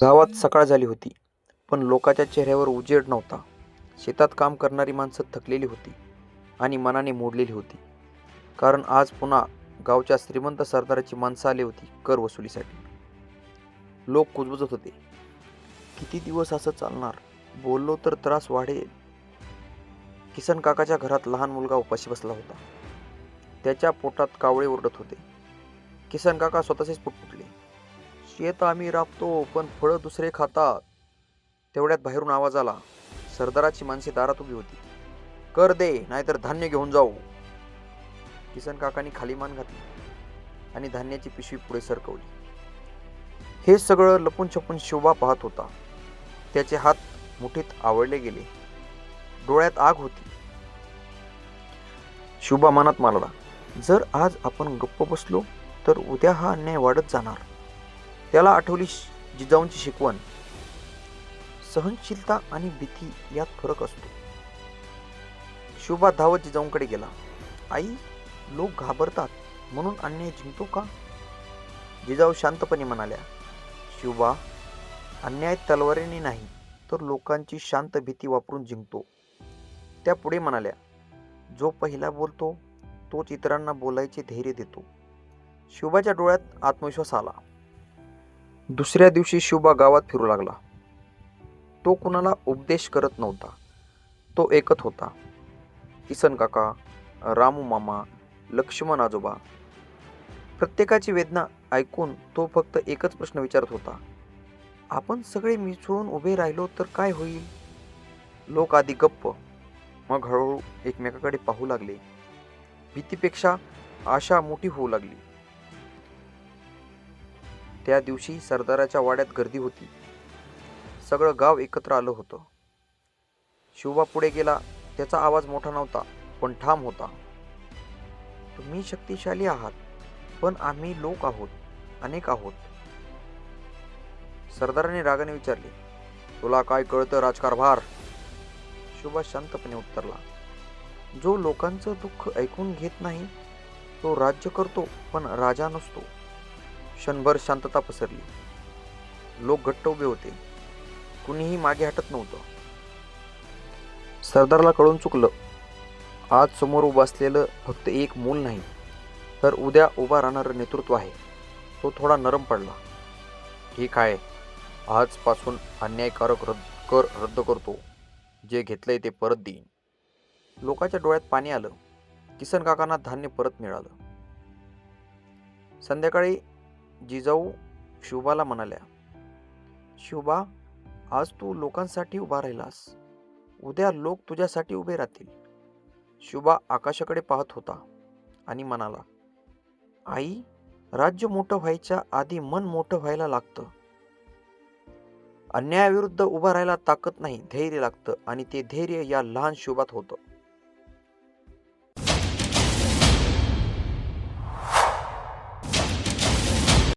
गावात सकाळ झाली होती पण लोकाच्या चेहऱ्यावर उजेड नव्हता. शेतात काम करणारी माणसं थकलेली होती आणि मनाने मोडलेली होती. कारण आज पुन्हा गावच्या श्रीमंत सरदाराची माणसं आली होती कर वसुलीसाठी. लोक कुजबुजत होते. किती दिवस असं चालणार? बोललो तर त्रास वाढेल किसन काकाच्या घरात लहान मुलगा उपाशी बसला होता. त्याच्या पोटात कावळे ओरडत होते. किसन काका स्वतःचेच पुटपुटले शेत आम्ही राबतो पण फळं दुसरे खातात. तेवढ्यात बाहेरून आवाज आला. सरदाराची माणसे दारात उभी होती. कर दे नाहीतर धान्य घेऊन जाऊ. किसन काकांनी खाली मान घातली आणि धान्याची पिशवी पुढे सरकवली. हे सगळं लपून छपून शोभा पाहत होता. त्याचे हात मुठीत आवळले गेले. डोळ्यात आग होती. शुभा मनात मारला. जर आज आपण गप्प बसलो तर उद्या हा अन्याय वाढत जाणार. त्याला आठवली जिजाऊंची शिकवण. सहनशीलता आणि भीती यात फरक असतो. शिवबा धावत जिजाऊंकडे गेला. आई लोक घाबरतात म्हणून अन्याय जिंकतो का? जिजाऊ शांतपणे म्हणाल्या शिवबा अन्याय तलवारीने नाही तर लोकांची शांत भीती वापरून जिंकतो. त्या पुढे म्हणाल्या जो पहिला बोलतो तोच इतरांना बोलायचे धैर्य देतो. शिवबाच्या डोळ्यात आत्मविश्वास आला. दुसऱ्या दिवशी शिवबा गावात फिरू लागला. तो कुणाला उपदेश करत नव्हता. तो ऐकत होता. किसन काका रामू मामा लक्ष्मण आजोबा. प्रत्येकाची वेदना ऐकून तो फक्त एकच प्रश्न विचारत होता. आपण सगळे मिसळून उभे राहिलो तर काय होईल? लोक आधी गप्प. मग हळूहळू एकमेकाकडे पाहू लागले. भीतीपेक्षा आशा मोठी होऊ लागली. त्या दिवशी सरदाराच्या वाड्यात गर्दी होती. सगळं गाव एकत्र आलं होतं. शिवबा पुढे गेला. त्याचा आवाज मोठा नव्हता पण ठाम होता. तुम्ही शक्तिशाली आहात पण आम्ही लोक आहोत अनेक आहोत. सरदाराने रागाने विचारले तुला काय कळतं राजकारभार? शुभा शांतपणे उत्तरला जो लोकांचं दुःख ऐकून घेत नाही तो राज्य करतो पण राजा नसतो. क्षणभर शांतता पसरली. लोक घट्ट उभे होते. कुणीही मागे हटत नव्हतं. सरदारला कळून चुकलं. आज समोर उभं असलेलं फक्त एक मूल नाही तर उद्या उभा राहणारं नेतृत्व आहे. तो थोडा नरम पडला. ठीक आहे आजपासून अन्यायकारक रद्द कर रद्द करतो. जे घेतलंय ते परत देईन. लोकांच्या डोळ्यात पाणी आलं. किसन काकांना धान्य परत मिळालं. संध्याकाळी जिजाऊ शुभाला म्हणाल्या शुभा आज तू लोकांसाठी उभा राहिलास. उद्या लोक तुझ्यासाठी उभे राहतील. शुभा आकाशाकडे पाहत होता आणि म्हणाला आई राज्य मोठं व्हायच्या आधी मन मोठं व्हायला लागतं. अन्यायाविरुद्ध उभं राहायला ताकद नाही धैर्य लागतं आणि ते धैर्य या लहान शोभात होतं.